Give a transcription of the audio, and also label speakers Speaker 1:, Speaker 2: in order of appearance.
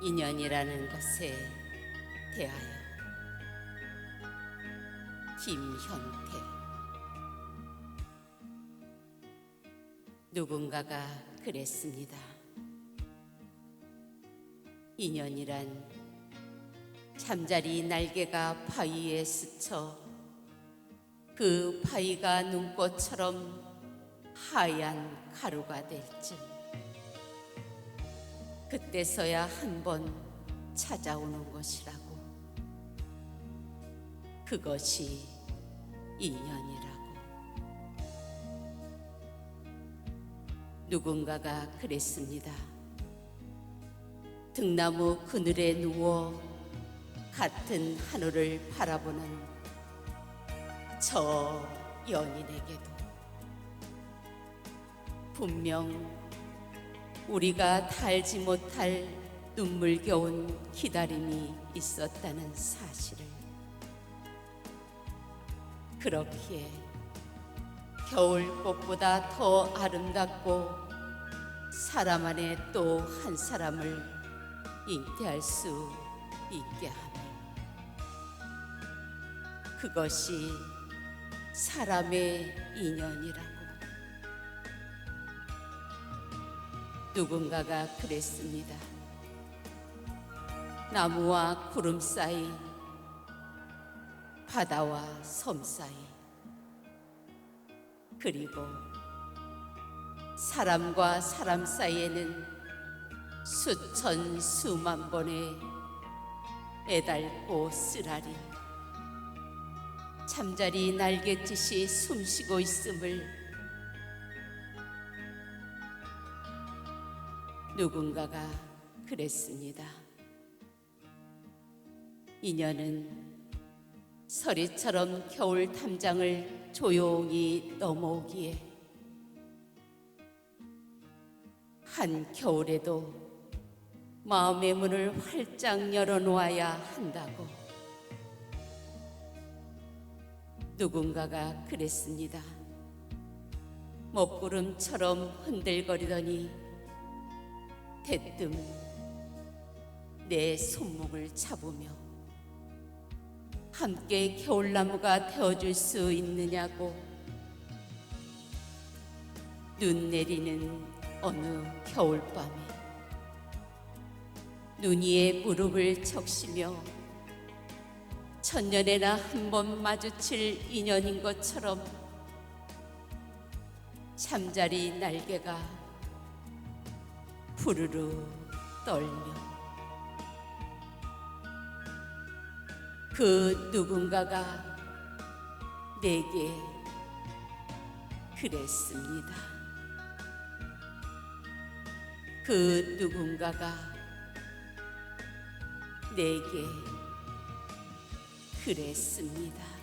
Speaker 1: 인연이라는 것에 대하여 김현태 누군가가 그랬습니다. 인연이란 잠자리 날개가 바위에 스쳐 그 바위가 눈꽃처럼 하얀 가루가 될 쯤. 그때서야 한 번 찾아오는 것이라고. 그것이 인연이라고. 누군가가 그랬습니다. 등나무 그늘에 누워 같은 하늘을 바라보는 저 연인에게도 분명 우리가 달지 못할 눈물겨운 기다림이 있었다는 사실을. 그렇기에 겨울꽃보다 더 아름답고 사람 안에 또 한 사람을 잉태할 수 있게 하며 그것이 사람의 인연이라 누군가가 그랬습니다. 나무와 구름 사이, 바다와 섬 사이, 그리고 사람과 사람 사이에는 수천 수만 번의 애달고 쓰라리, 잠자리 날갯짓이 숨쉬고 있음을 누군가가 그랬습니다. 인연은 서리처럼 겨울 탐장을 조용히 넘어오기에 한 겨울에도 마음의 문을 활짝 열어놓아야 한다고 누군가가 그랬습니다. 먹구름처럼 흔들거리더니 대뜸 내 손목을 잡으며 함께 겨울나무가 되어줄 수 있느냐고 눈 내리는 어느 겨울밤에 눈 위에 무릎을 적시며 천년에나 한 번 마주칠 인연인 것처럼 잠자리 날개가 푸르르 떨며 그 누군가가 내게 그랬습니다. 그 누군가가 내게 그랬습니다.